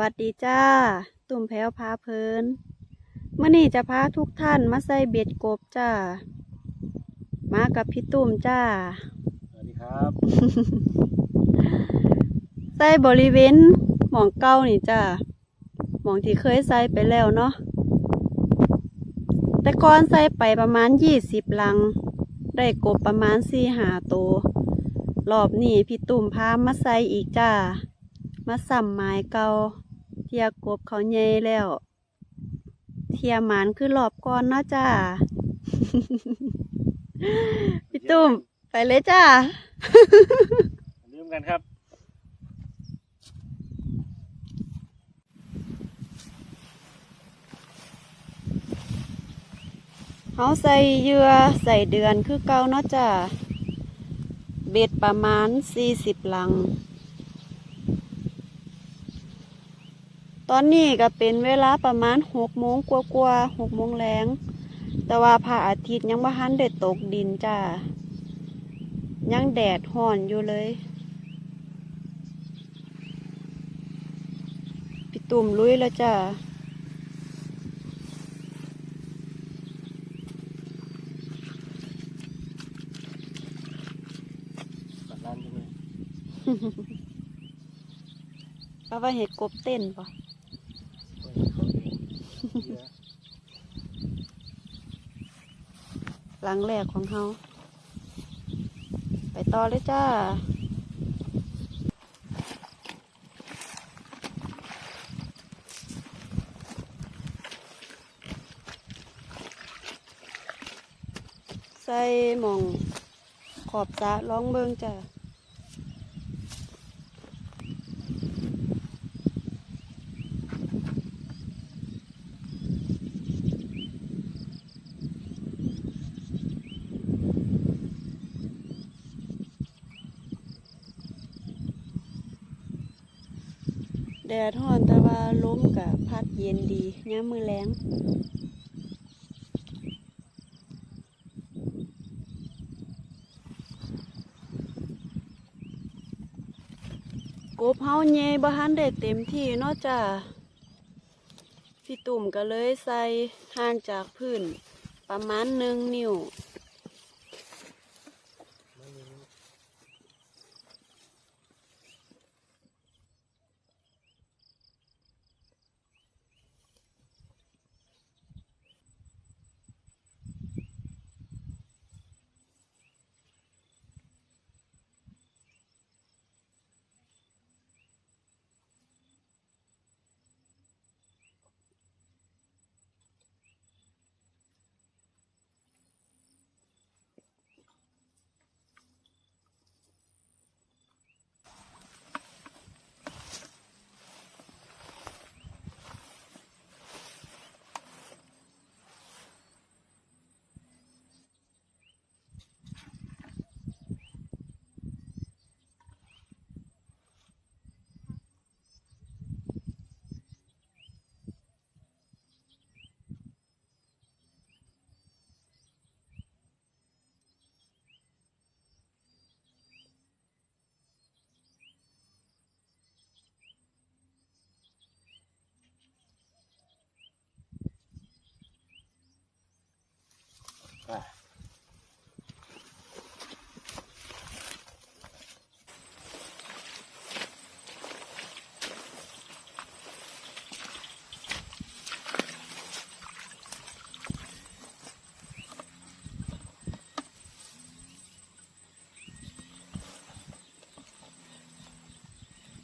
วัสดีจ้า ตุ่มแพรวพาเพลินเมื่อนี้จะพาทุกท่านมาใส่เบ็ดกบจ้า มากับพี่ตุ่มจ้า สวัสดีครับใส่บริเวณหมองเก้านี่จ้าหมองที่เคยใส่ไปแล้วเนาะแต่ก่อนใส่ไปประมาณยี่สิบลัง ได้กบประมาณสี่หาตัวรอบนี้พี่ตุ่มพามาใส่อีกจ้ามาสัมไม้เก่าเทียกบเขาใหญ่แล้ว เทียหมานคือรอบก่อนเนาะจ้า พี่ตุ่มไปเลยจ้า ลืมกันครับเฮาใส่เหยื่อใส่เดือนคือเก่าเนาะจ้า เบ็ดประมาณสี่สิบลัง ตอนนี้ก็เป็นเวลาประมาณหกโมงกว่าๆหกโมงแรงแต่ว่าพระอาทิตย์ยังบ่ทันได้ตกดินจ้ายังแดดห่อนอยู่เลย พี่ตุ่มลุยแล้วจ้าตัดร้านจังเลยเพราะว่าเห็ดกบเต้นปะ โอ้ยเขาเองเยอะ หลังแรกของเขาไปต่อเลยจ้า ใส่หมองขอบสะร้องเบิงจ้า แดดร้อนแต่ว่าล้มกับพัดเย็นดีย้ามมือแรงกบเฮาเย่บ่ทันได้เต็มที่นาะจ้าพี่ตุ่มก็เลยใส่ห่างจากพื้นประมาณหนึ่งนิ้ว อะ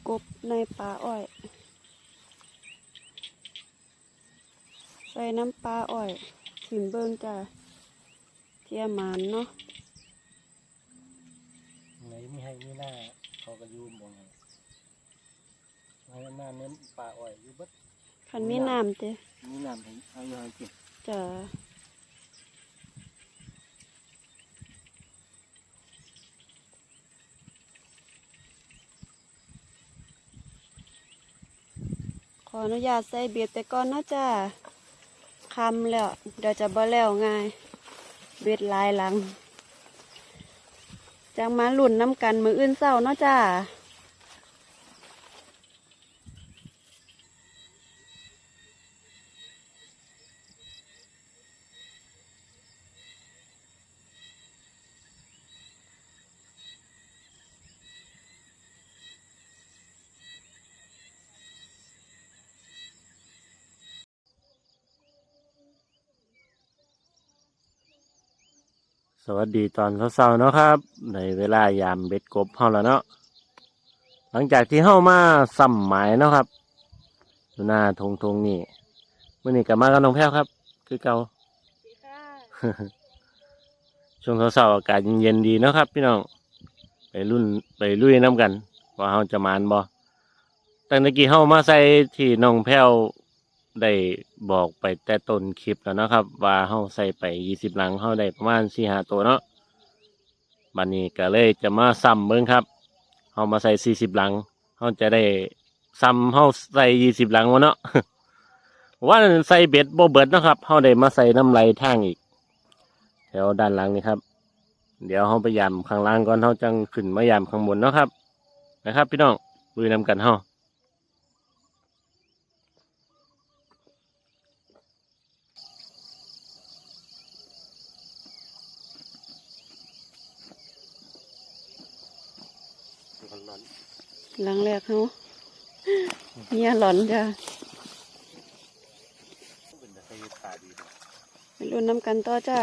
กบในป่าอ้อย ใส่น้ำปลาอ้อยถิมเบิงจ้าเทียหมานเนาะไหนมีให้มีหน้าเขาก็อยูมองให้หน้าเน้นปลาอ้อยอยู่เบิดคันมีน้ำเจ้มีน้ำให้เอาอยู่ให้กินจ้า ออนุญาตใส่เบียดไปก่อนนาะจ้าคำแล้ว เดี๋ยวจะบ่แล้วง่าย เบียดลายหลัง จังมาหลุ่นน้ำกันมืออื่นเศร้าเนาะจ้า วัสดีตอนเช้าๆเนาะครับ ในเวลายามเบ็ดกบเฮาแล้วเนาะหลังจากที่เฮามาซ้ำหมายเนาะครับอยู่หน้าทงทงนี่มื่อนี้กลับมากับน้องแพ้วครับ คือเก่าช่วงเช้าๆอากาศเย็นๆดีเนาะครับ พี่น้อง ไปรุ่นไปลุยน้ำกัน ว่าเฮาจะมานบ่ตั้งแต่กี้เฮามาใส่ที่น้องแพ้ว ได้บอกไปแต่ต้นคลิปแล้วนะครับ ว่าเฮาใส่ไปยี่สิบหลังเฮาได้ประมาณสี่ห้าตัวเนาะบัดนี้ก็เลยจะมาซ้ำเบิ่งครับเฮามาใส่สี่สิบหลังเฮาจะได้ซ้ำเฮาใส่ยี่สิบหลังวะเนาะว่าใส่เบ็ดโบเบิดนะครับเฮาได้มาใส่น้ำไหลทางอีก แถวด้านหลังนี่ครับ เดี๋ยวเฮาไปยามข้างล่างก่อนเฮาจังขึ้นมายามข้างบนเนาะครับ นะครับ พี่น้องลุยนำกันเฮา หลังแรกเขาเมียหลอนจ้ะไปรุ่นน้ำกันต่อจ้า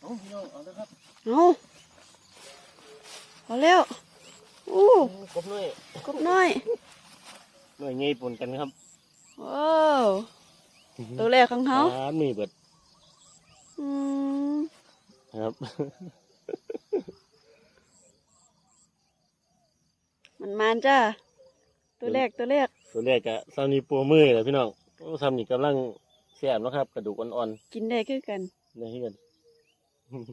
เอาพี่น้องเอาเลยครับเอาเอาเร็วอู้กบหน่อยกบน้อยหน่วยใหญ่ปนกันครับโอ้ตัวแรกของเขาอ่มีเบิดอืมครับ มันมานจ้าตัวแรกตัวแรกตัวแรกกะซาวนีปัวมือเลยพี่น้องโอ้ซาวนีกำลังแซ่บเนาะครับ กระดูกอ่อนกินได้คือกันๆนี่กัน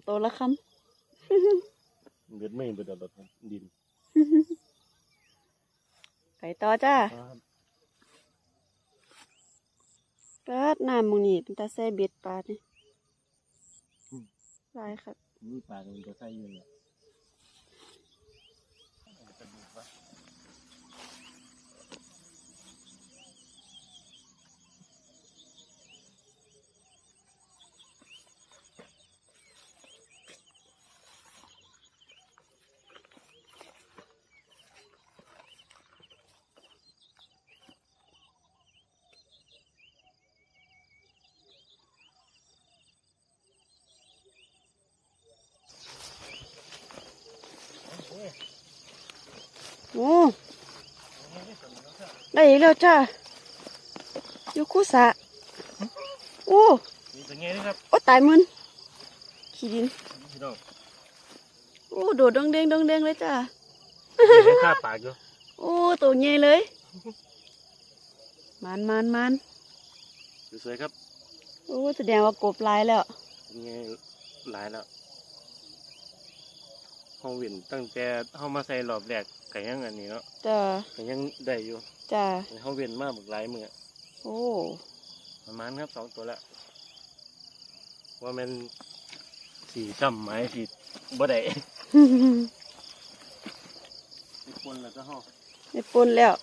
ตัวละคเบิดไม่เบิดเอารถครับดินำไปต่อจ้าครับปลาดน้ำมึงนี่เป็นตาใส่เบ็ดปลาเนี่ยลายครับนี่ปลามันจะใส่อยู่เนี่ย โอ้ได้อีกแล้วจ้าอยู่คู่สะโอ้มีตัวเงี้ยนะครับโอ้ตายมึนขี้ดินพี่น้องโอ้โดดดงเด้งดงเด้งเลยจ้ามีให้ข้าปากอยู่โอ้ตัวใหญ่เลยมันมันมันสวยๆครับ โอ้แสดงว่ากบหลายแล้วเป็นไงหลายแล้ว ห้องวินตั้งแต่เข้ามาใส่รอบแรกก็ยังอันนี้เนาะจ้าก็ยังได้อยู่จ้าห้องเวียนมาบักหลายมือโอ้ประมาณครับสองตัวละว่ามันสีซ้ำไม้สีบ่ได้ทุกคนแล้วก็ห้องได้ปนแล้ว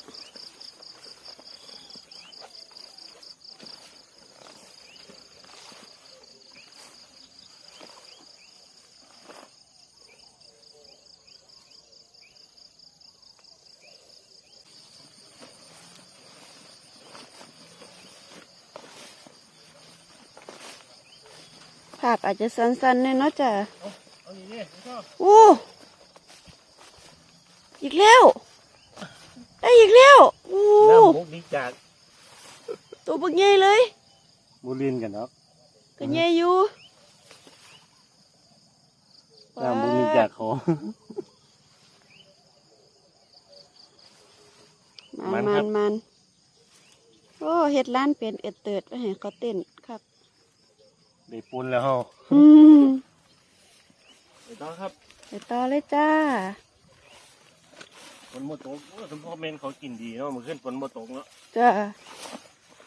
าพอาจจะสั้นๆเลยเนาะจ้ะเอานี่นี่ชอบโอ้อีกแล้ว ได้อีกแล้วโอ้น้ำมุกดีจากตัวบักใหญ่เลยบุรินกันเนาะก็ใหญ่อยู่น้ำมุกดีจากเขามันมันคมัรับนมันโอ้เฮ็ดร้านเป็นเอ็ดเติดไปให้เขาเต้นครับ ได้ปูนแล้วเฮาอืมไปต่อครับไปต่อเลยจ้าฝนบ่ตกโอ้สมพ่อแม่นเขากินดีเนาะมันขึ้นฝนบ่ตกเนาะจ้า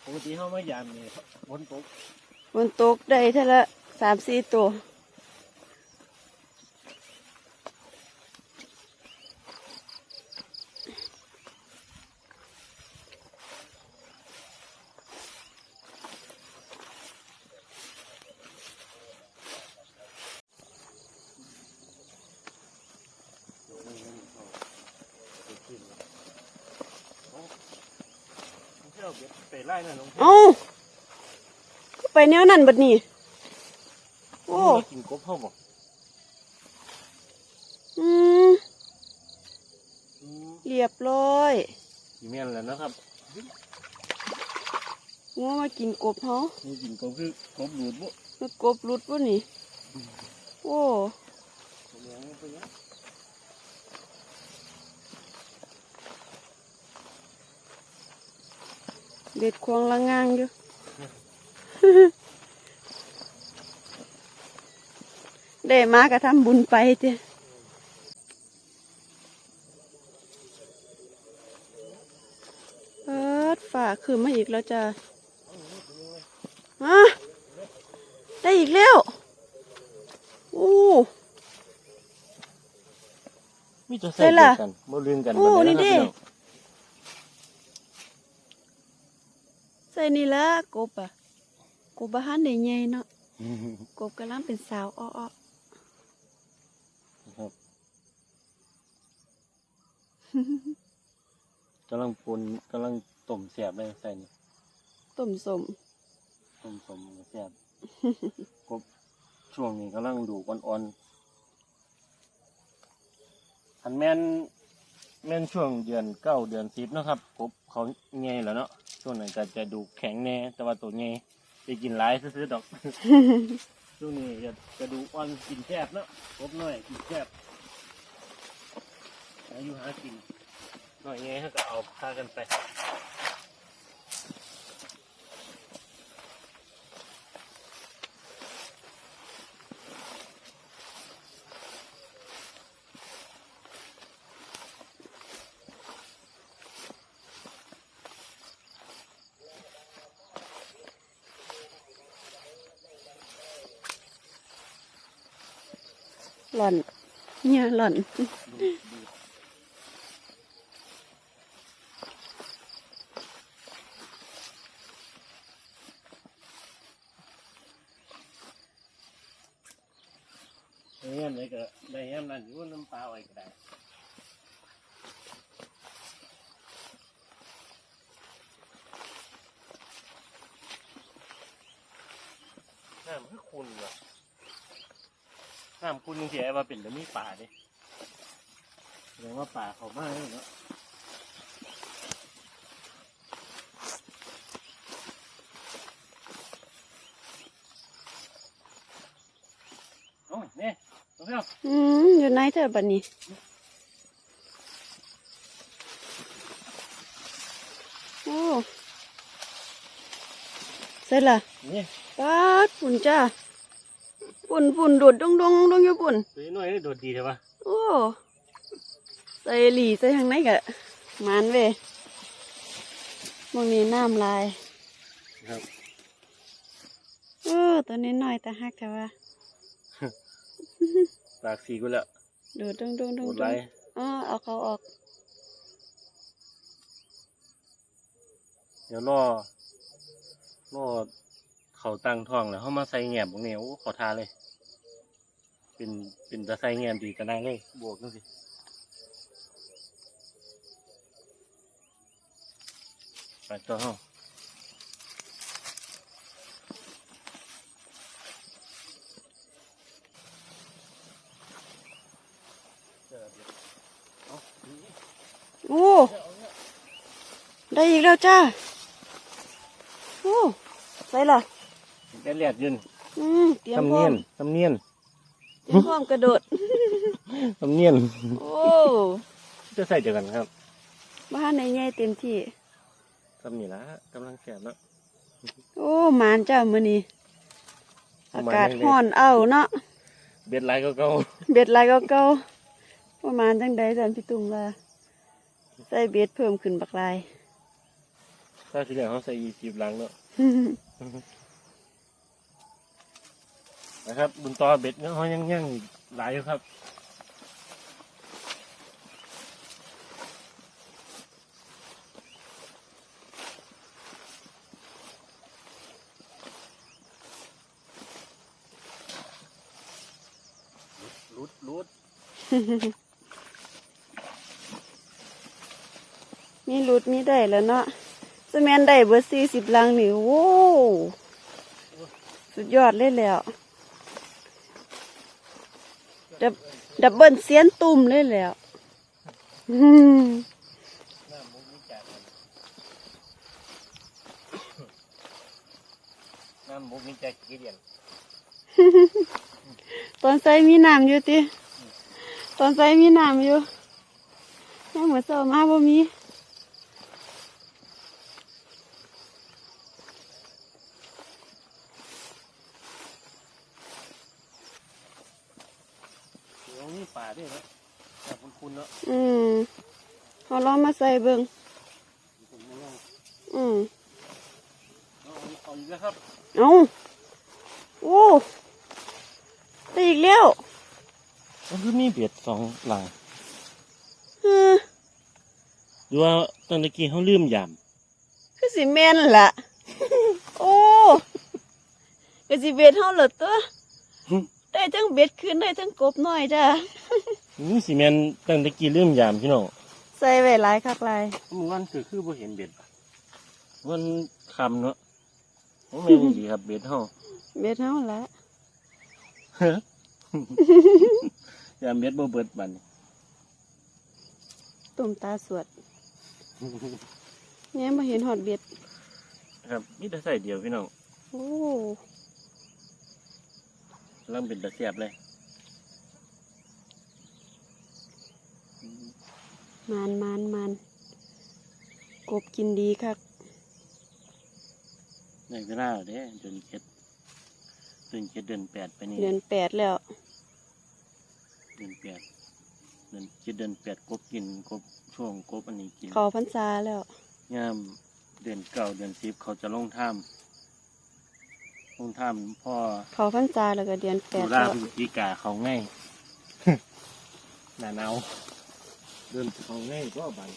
ปกติเฮามายามนี่ฝนตกฝนตกได้เท่าละสามสี่ตัว เที่ยวเบ็ดไปไล่น่ะน้องเอ้าก็ไปแนวนั้นบัดนี้โอ้โอ้มากินกบเฮาบ่อืมอืมเรียบร้อยสิแม่นแล้วนะครับงัวมากินกบเฮานี่กินกบคือกบดูดบ่คือกบหลุดวะนี่โอ้ เลี้ยงมันไปเนี้ย เบ็ดควงละงางอยู่ ได้มากระทำบุญไปเจ้เปิดฝาคืนมาอีกแล้วจ้ะฮะได้อีกแล้วโอ้มีแต่ใช่ใส่ล่ะเดียวกันบ่ลืมกันโอ้บัดนี่นะดิ ครับ ใส่นี่ละกบอะกบบ้านได้ใหญ่เนาะพี่น้องกบกำลังเป็นสาวอ้อครับกำลังปนกำลังต้มแซ่บเลยใส่นี่ๆต้มสมต้มสมแซ่บกบช่วงนี้กำลังดูอ่อนๆอันแม่นแม่นช่วงเดือนเก้าเดือนสิบเนาะครับกบ เขาใหญ่แล้วเนาะช่วงนั้นก็จะดูแข็งแน่แต่ว่าตัวใหญ่ไปกินหลายซื้อๆดอก ช่วงนี้จะจะดูอ่อนกินแซ่บเนาะกบน้อยกินแซ่บอายุหากินน้อยไงเขาก็เอาพากันไป หล่อน เนี่ยหล่อนเงี้ยไหนก็ได้แฮมนั่นอยู่น้ำปลาไว้ก็ได้น้ำคือคุณเหรอ น้ำคุณยังเสียว่าเป็นแล้วมีป่าดิแสดงว่าป่าเขามากเลยเนาะโอ้ยเนี่ยตัวเพียวอืมอยู่ไหนเธอบัดนี้โอ้เสร็จละนี่ปาดปุ่นจ้า ปุ่นปุ่นดูดดงดงดงอยู่ปุ่นตัวน้อยนี่โดดดีใช่ปะโอ้ใส่หลีใส่ทางไหนกะมันเว้ยมองนี้น้ำลายครับเออตัวนี้น้อยแต่ฮักแต่ว่าปากสีกูแล้วดูดดงดงดโดงดดไรงอ๋อเอาเขาออกเดี๋ยวรอรอเขาตั้งท้องแล้วเขามาใส่แงบตรงนี้โอ้ขอทาเลย เป็นเป็นตะใส่แงบดีกันได้เลยบวกนั่นสิไปต่อห้องเอาโอ้ได้อีกแล้วจ้าโอ้ใส่ละได้เลียดยืนอืมเตรียมทำพร้อเนียม นทำเนียน เตรียมพร้อมกระโดดทำเนียนโอ้จะใส่เดียวกันครับบ้านในใหญ่เต็มที่ทำนี่ละกำลังแสบเนาะโอ้หมานจ้ามื้อนี้เอาอามากาศได้เลยร้อนเอาเนาะเบ็ดไรก็เก่าเบ็ดหลายก็เก่าประมาณจังใดจันพี่ตุ้มว่าใส่เบ็ดเพิ่มขึ้นบักลาย ถ้าทีเหลือเขาใส่ยีสิบลังเนาะ นะครับบุญต่อเบ็ดเนี่ยเขายังยังหลายอยู่ครับรุดรุดมีหลุดมีได้แล้วเนาะสแมนได้เบอร์สี่สิบลังนี่โว้สุดยอดเลยแล้ว ดับ ดับเบิลเสียนตุ่มเลยแหล้วอืมน้ำมุกมีจัดน้ำมุกมีจัดกี่เดือนตอนใส่มีน้ำอยู่ติตอนใส่มีน้ำอยู่ยังเหมือนเสามาบ่มี เดี๋ยวมีป่าด้วยนะแต่คุณคุณเนาะอืมเขาลองมาใส่เบิ่งผมไม่ลองอืมเอาเอาอีกแล้วครับเอาโอ้ได้อีกแล้วมันคือมีเบ็ดสองหลังเออหรือว่าตอนตะกี้เขาลืมยามคือสิแม่นล่ะ โอ้ก็สิเบ็ดเฮาเหรอตัวได้ทั้งเบ็ดขึ้นได้ทั้งกบน้อยจ้า นี่สิแมนตั้งตะกี้ลืมยามพี่น้องใส่ไว้หลายคักหลายเมื่อวันคือคือบ่เห็นเบ็ดวันคำเนาะมันไม่นดีครับเบ็ดเฮาเบ็ดเฮาละยามเบ็ดบ่เบิดบัดนตุ่มตาสวดแม่มาเห็นหอดเบ็ด ครับมีแต่ใส่เดียวพี่น้องโอ้เริ่มเป็นตะเสียบเลย มานมานมานกบกินดีคักในเวลาเด้เดือนเจ็ดเดือนเจ็ดเดือนแปดไปนี่เดือนแปดแล้ว เดือนแปดเดือนเจ็ดเดือนแปดกบกินกบช่วงกบอันนี้กินเขาพรรษาแล้วยามเดือนเก้าเดือนสิบเขาจะลงถ้ำลงถ้ำพ่อเขาพรรษาแล้วก็เดือนแปตุดลาแล้วพฤศจิกาเขาง่ายหนาหนาว เดินเขาง่ายก็บัน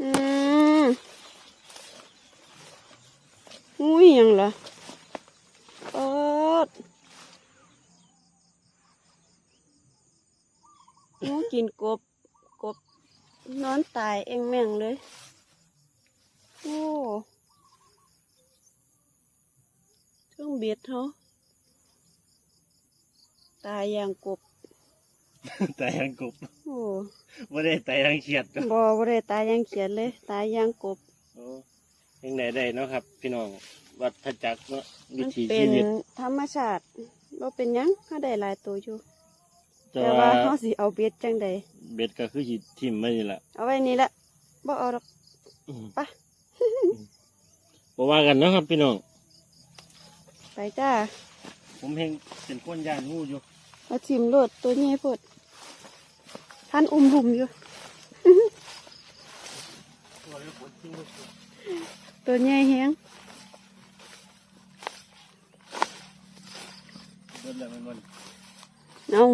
อืมอุ้ยหยังล่ะเอองูกินกบ กบ นอนตาย เองแม่งเลย โอ้เครื่องเบียดเขาตายอย่างกบแต่ยังกบโอ้ไม่ได้แต่ยังเขียดบ่บ่ได้ตายอย่างเขียดเลย ตายอย่างกบ โอ้ยังไหนได้เนาะครับ พี่น้อง วัฏจักรเนาะวิมันถีเป็ชีนวิตธรรมชาติบ่เป็นหยังเขาได้หลายตัวอยู่ แต่แต่ว่าว่าเขาสิเอาเบ็ดจังใด เบ็ดก็คือหิทิมไม่นี่แหละเอาไว้นี่แหละบ่เอาหรอกอืมไปบ่ว่ากันเนาะครับพี่น้อง ไปจ้า ผมเห็นเป็นก้นย่านงูอยู่เอาทิมโลดตัวนี้พดท่านอุ้มหุ่มอยู่ ตัวใหญ่แฮงเบิดแล้วแมันวันเอา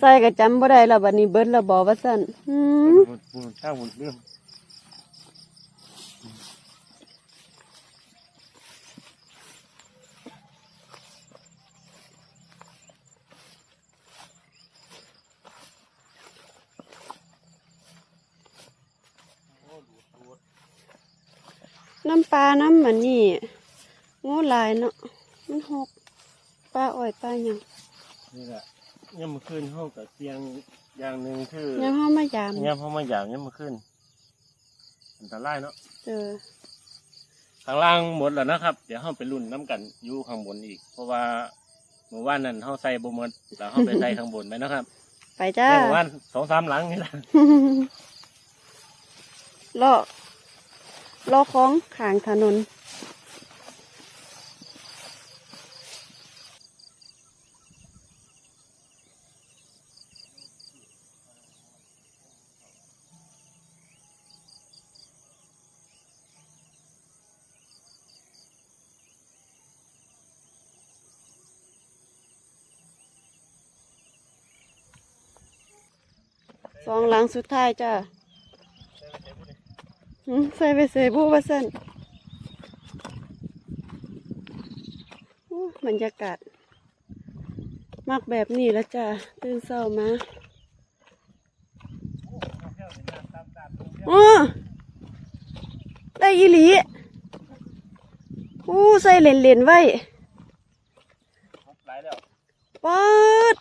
ใส่ก็จำบ่ได้แล้วบัดนี้เบิดแล้วบ่ว่าซั่นหืมหมดหมดข้าวหมดเรื่องน้ำปลาน้ำมันนี่งูลายเนาะมันหกปลาอ้อยปลาหยังนี่แหละ ย่ำมาขึ้นห้องกับเตียงอย่างหนึ่งคือยังเฮามายามย่ำเข้ามาอย่างย่ำมาขึ้นอันตรายเนาะเจอข้างล่างหมดแล้วนะครับ เดี๋ยวเราไปรุ่นน้ำกันอยู่ข้างบนอีก เพราะว่าเมื่อวานนั้นเราใส่บ่หมดแล้วเราไปใส่ข้างบนไปนะครับ ไปจ้าแค่เมื่อวานสองสามหลังนี่แหละเลาะเลาะของขางถนน สองหลังสุดท้ายจ้าหืมใส่ไปใส่บูว่าสั่นโอ้บรรยากาศ มักแบบนี้แล้วจ้ะตื่นเช้ามาอ้อได้อีหลีอู้ใส่เหรียญๆไว้หลายแล้วปัด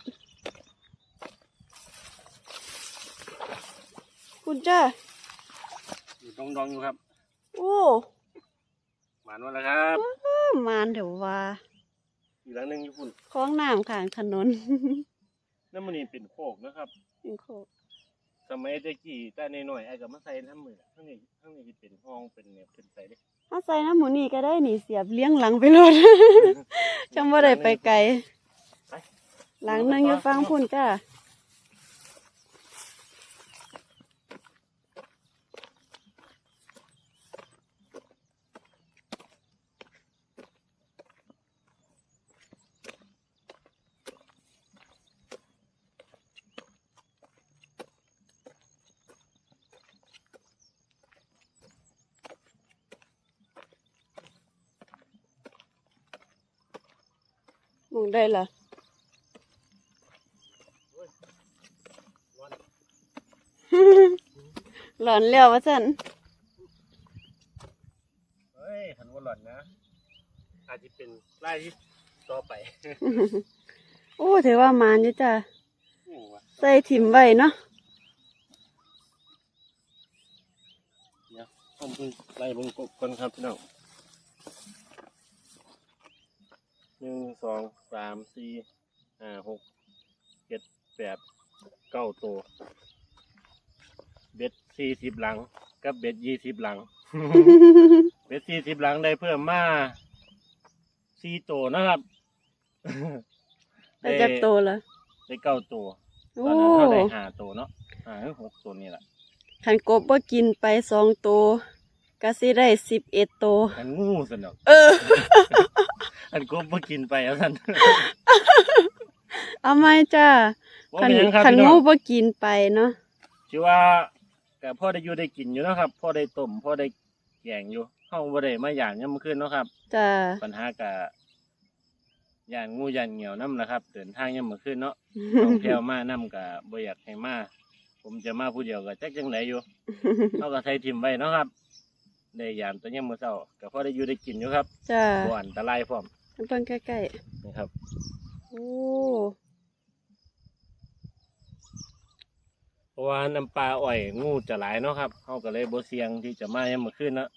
คุณจ้าอยู่ตรงดองอยู่ครับ โอ้หมานวันแล้วครับมานเดี๋ยวว่าอีกหลังหนึงอยู่ฝุ่นคล้องน้ำข้างถนนน้ำมันนี่เป็นโคกนะครับเป็นโคกสมัยตะกี้แต่ในหน่อยๆไอ้กับมาใส่น้ำมือทั้งนี้ทั้งนี้สิเป็นห้องเป็นเนี่ยเป็นใส่เด้ถ้าใส่น้ำหมูนี่ก็ได้หนีเสียบเลี้ยงหลังไปเลยจังว่าได้ไปไกลไปหลังหนึงอยู่ฟังพุ่นจ้า ได้เหรอหลอนแล้ววะสันเฮ้ยหันว่าหล่อนนะ อาจจะเป็นไล่ที่ต่อไป โอ้ถือว่ามานอยู่จ้ะนี่วะใส่ถิ่มไว้เนาะเดี๋ยวผมเพิ่งไล่เบงกบก่อนครับพี่น้อง หนึ่งสองสามสี่ห้าหกเจ็ดแปดเก้าตัว เบ็ดสี่สิบหลัง กับเบ็ดยี่สิบหลัง เบ็ดสี่สิบหลังได้เพิ่มมาสี่ตัวนะครับ ได้จักโตละได้เก้าตัวโอ้ตอนนั้นเขาได้ห้าตัวเนาะห้าหรือหกตัวนี่แหละขันกบว่ากินไปสองโตก็สิได้สิบเอ็ดโตอันงูสนอกเออ อันกบมากินไปเอาท่านเอาไหมจ้าว่าขันเป็นหยังครับขันพี่น้งูองว่ากินไปเนาะชื่อว่ากับพ่อได้อยู่ได้กินอยู่เนาะครับพ่อได้ต้มพ่อได้แกงอยู่เฮาบ่ได้มาย่างยามมื้อคืนเนาะครับ จ้าปัญหากับย่านงูย่านเหนียวน้ำนะครับเดินทางยังมื่อคืนเนาะ ท่องเที่ยวมาน้ำกับบ่อยากให้มา ผมจะมาผู้เดียวก็จักจังไดอยู่เขาก็ใส่ทิมไว้เนาะครับ ได้ยามตัวยังมื้อเช้าก็พอได้อยู่ได้กินอยู่ครับจ้าบ่อันตรายพร้อม มันต้องใกล้นะครับๆโอ้เพราะว่าน้ำปลาอ้อยงูจะหลายเนาะครับเขาก็เลยบ่เสี่ยงที่จะมายังมื่อคืนเนาะ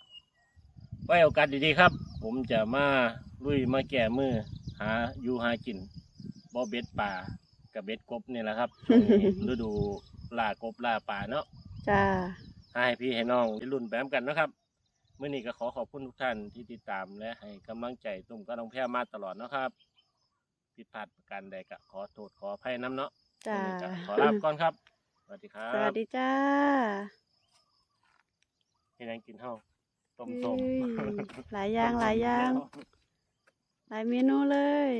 ไว้โอกาสดีๆครับ ผมจะมาลุยมาแก้มือหาอยู่หากินบ่เบ็ดปลากับเบ็ดกบนี่แหละครับช่วงนี้ ฤดูล่ากบล่าปลาเนาะจ้า ให้พี่ให้น้องได้รุ่นแบมกันนะครับ เมื่อนี้ก็ขอขอบคุณทุกท่านที่ติดตามและให้กำลังใจตุ่มก็ต้องแพ้มาตลอดเนาะครับ ผิดพลาดประการใดก็ขอโทษขออภัยน้ำเนาะจ้าวันนี้ก็ขอลาไปก่อนครับ สวัสดีครัสวับสดีจ้าให้นางกินเท่าต้มส้มเอ้ยหลายอย่างหลายอย่าง หลายเมนูเลย